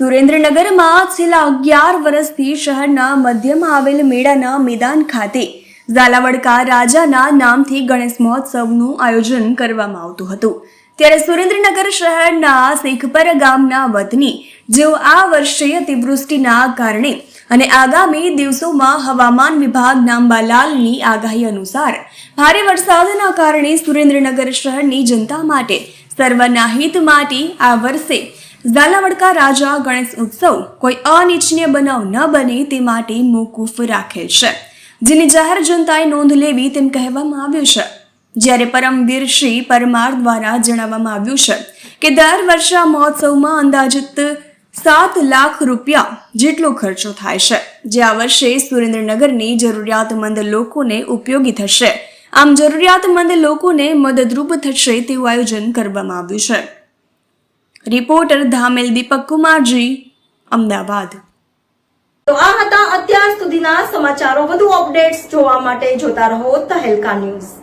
સુરેન્દ્રનગરમાં છેલ્લા અગિયાર વર્ષથી શહેરના મધ્યમાં આવેલ મેળાના મેદાન ખાતે ઝાલાવડકા રાજાના નામથી ગણેશ મહોત્સવનું આયોજન કરવામાં આવતું હતું. ત્યારે સુરેન્દ્રનગર શહેરના શેખપર ગામના વતની જેઓ આ વર્ષે અતિવૃષ્ટિના કારણે અને આગામી દિવસોમાં હવામાન વિભાગ નાંબાલાલની આગાહી અનુસાર ભારે વરસાદના કારણે સુરેન્દ્રનગર શહેરની જનતા માટે સર્વના હિત માટે આ વર્ષે ઝાલાવડકા રાજા ગણેશ ઉત્સવ કોઈ અનિચ્છનીય બનાવ ન બને તે માટે મોકૂફ રાખેલ છે. જેની જાહેર જનતાએ નોંધ લેવી તેમ કહેવામાં આવ્યું છે. જ્યારે પરમવીર શ્રી પરમાર દ્વારા જણાવવામાં આવ્યું છે કે દર વર્ષે આ મહોત્સવમાં અંદાજિત સાત લાખ રૂપિયા જેટલો ખર્ચો થાય છે, જે આ વર્ષે સુરેન્દ્રનગરની જરૂરિયાતમંદ લોકોને ઉપયોગી થશે. આમ જરૂરિયાતમંદ લોકોને મદદરૂપ થશે તેવું આયોજન કરવામાં આવ્યું છે. રિપોર્ટર ધામેલ દીપક કુમારજી, અમદાવાદ. તો આ હતા અત્યાર સુધીના સમાચારો. વધુ અપડેટ્સ જોવા માટે જોતા રહો તહેલકા ન્યૂઝ.